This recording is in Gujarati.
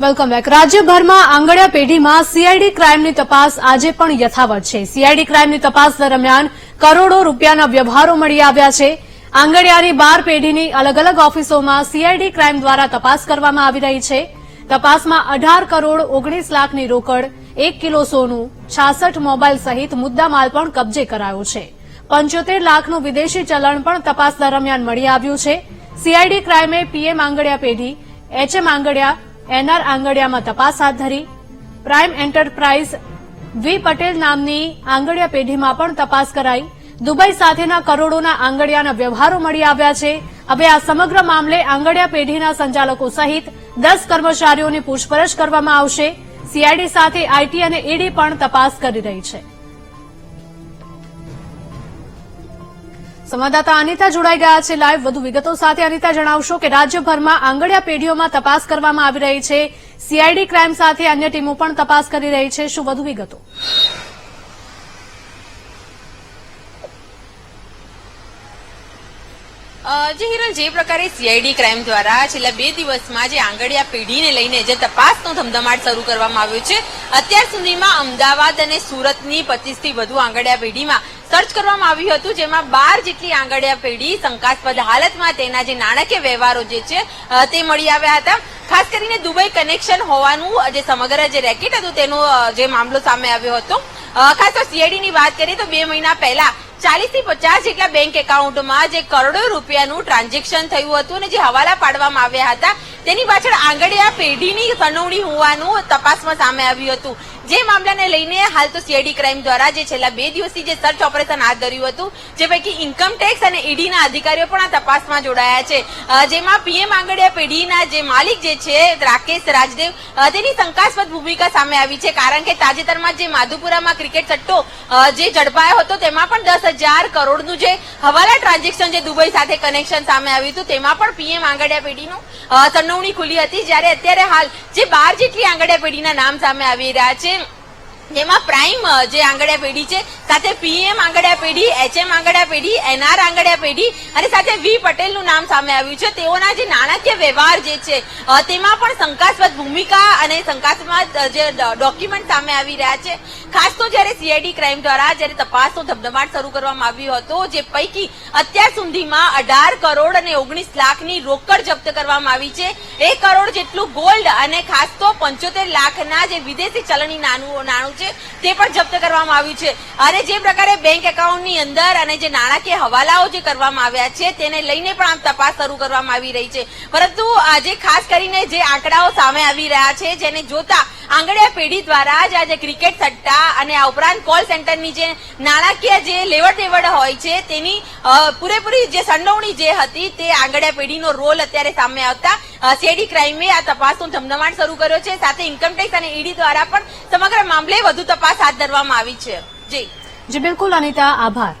વેલકમ બેક રાજ્યભરમાં આંગળિયા પેઢીમાં સીઆઈડી ક્રાઇમની તપાસ આજે પણ યથાવત છે. સીઆઈડી ક્રાઇમની તપાસ દરમિયાન કરોડો રૂપિયાના વ્યવહારો મળી આવ્યા છે. આંગડિયાની બાર પેઢીની અલગ અલગ ઓફિસોમાં સીઆઈડી ક્રાઇમ દ્વારા તપાસ કરવામાં આવી રહી છે. તપાસમાં અઢાર કરોડ ઓગણીસ લાખની રોકડ, એક કિલો સોનું, છાસઠ મોબાઈલ સહિત મુદ્દામાલ પણ કબજે કરાયો છે. પંચોતેર લાખનું વિદેશી ચલણ પણ તપાસ દરમિયાન મળી આવ્યું છે. સીઆઈડી ક્રાઇમે પીએમ આંગડિયા પેઢી એચએમ આંગડિયા એનઆર આંગડિયામાં તપાસ હાથ ધરી. પ્રાઇમ એન્ટરપ્રાઇઝ વી પટેલ નામની આંગડિયા પેઢીમાં પણ તપાસ કરાઈ. દુબઈ સાથેના કરોડોના આંગડિયાના વ્યવહારો મળી આવ્યા છે. હવે આ સમગ્ર મામલે આંગડિયા પેઢીના સંચાલકો સહિત દસ કર્મચારીઓની પૂછપરછ કરવામાં આવશે. સીઆઈડી સાથે આઈટી અને ઈડી પણ તપાસ કરી રહી છે. સંવાદદાતા અનિતા જોડાઈ ગયા છે લાઈવ વધુ વિગતો સાથે અનિતા જણાવશો કે રાજ્યભરમાં આંગળિયા પેઢીઓમાં તપાસ કરવામાં આવી રહી છે. સીઆઈડી ક્રાઇમ સાથે અન્ય ટીમો પણ તપાસ કરી રહી છે. શું વધુ વિગતો? જે હિરલ, જે પ્રકારે સીઆઈડી ક્રાઇમ દ્વારા છેલ્લા બે દિવસમાં જે આંગડિયા પેઢીને લઈને જે તપાસનો ધમધમાટ શરૂ કરવામાં આવ્યો છે, અત્યાર સુધીમાં અમદાવાદ અને સુરતની પચીસથી વધુ આંગડિયા પેઢીમાં સર્ચ કરવામાં આવ્યું હતું, જેમાં બાર જેટલી આંગડિયા પેઢી શંકાસ્પદ હાલતમાં તેના જે નાણાકીય વ્યવહારો જે છે તે મળી આવ્યા હતા. ખાસ કરીને દુબઈ કનેક્શન હોવાનું જે સમગ્ર જે રેકેટ હતું તેનો જે મામલો સામે આવ્યો હતો. ખાસ તો સીઆઈડી ની વાત કરીએ તો બે મહિના પહેલા ચાલીસથી પચાસ જેટલા બેંક એકાઉન્ટમાં જે કરોડો રૂપિયાનું ટ્રાન્ઝેક્શન થયું હતું અને જે હવાલા પાડવામાં આવ્યા હતા તેની પાછળ આંગડિયા પેઢીની સંડોવણી હોવાનું તપાસમાં સામે આવ્યું હતું. જે મામલાને લઈને હાલ તો સીઆઈડી ક્રાઇમ દ્વારા જે છેલ્લા બે દિવસથી જે સર્ચ ઓપરેશન હાથ ધર્યું હતું, જે પૈકી ઇન્કમ ટેક્સ અને ઈડીના અધિકારીઓ પણ આ તપાસમાં જોડાયા છે. જેમાં પીએમ આંગડિયા પેઢીના જે માલિક જે છે, રાકેશ રાજદેવ તેની શંકાસ્પદ ભૂમિકા સામે આવી છે, કારણ કે તાજેતરમાં જે માધુપુરામાં ક્રિકેટ સટ્ટો જે ઝડપાયો હતો, તેમાં પણ દસ હજાર કરોડનું જે હવાલા ટ્રાન્ઝેક્શન જે દુબઈ સાથે કનેક્શન સામે આવ્યું હતું, તેમાં પણ પીએમ આંગડિયા પેઢીનું સંડોવણી ખુલી હતી, જ્યારે અત્યારે હાલ જે બાર જેટલી પેઢીના નામ સામે આવી રહ્યા છે જેમાં પ્રાઇમ જે આંગડિયા પેઢી છે, સાથે પીએમ આંગડિયા પેઢી, એચએમ આંગડિયા પેઢી, એનઆર આંગડિયા પેઢી અને સાથે વી પટેલનું નામ સામે આવ્યું છે. તેઓના જે નાણાકીય વ્યવહાર જે છે તેમાં પણ શંકાસ્પદ ભૂમિકા અને શંકાસ્પદ જે ડોક્યુમેન્ટ સામે આવી રહ્યા છે. ખાસ તો જ્યારે સીઆઈડી ક્રાઇમ દ્વારા જ્યારે તપાસનો ધમધમાટ શરૂ કરવામાં આવ્યો હતો, જે પૈકી અત્યાર સુધીમાં અઢાર કરોડ અને ઓગણીસ લાખની રોકડ જપ્ત કરવામાં આવી છે. એક કરોડ જેટલું ગોલ્ડ અને ખાસ તો પંચોતેર લાખના જે વિદેશી ચલણી નાણું છે તે પણ જપ્ત કરવામાં આવ્યું છે. અને જે પ્રકારે બેંક એકાઉન્ટની અંદર અને જે નાણાકીય હવાલાઓ જે કરવામાં આવ્યા છે તેને લઈને પણ આમ તપાસ શરૂ કરવામાં આવી રહી છે. પરંતુ આજે ખાસ કરીને જે આંકડાઓ સામે આવી રહ્યા છે જેને જોતા આંગડિયા પેઢી દ્વારા જ આજે ક્રિકેટ સટ્ટા અને આ ઉપરાંત કોલ સેન્ટરની જે નાણાકીય જે લેવડ દેવડ હોય છે તેની પૂરેપૂરી જે સંડોવણી જે હતી તે આંગડિયા પેઢીનો રોલ અત્યારે સામે આવતા શેડી ક્રાઇમે આ તપાસનો ધમધમાટ શરૂ કર્યો છે. સાથે ઇન્કમટેક્સ અને ઈડી દ્વારા પણ સમગ્ર મામલે વધુ તપાસ હાથ ધરવામાં આવી છે. જી. જી બિલકુલ અનિતા આભાર.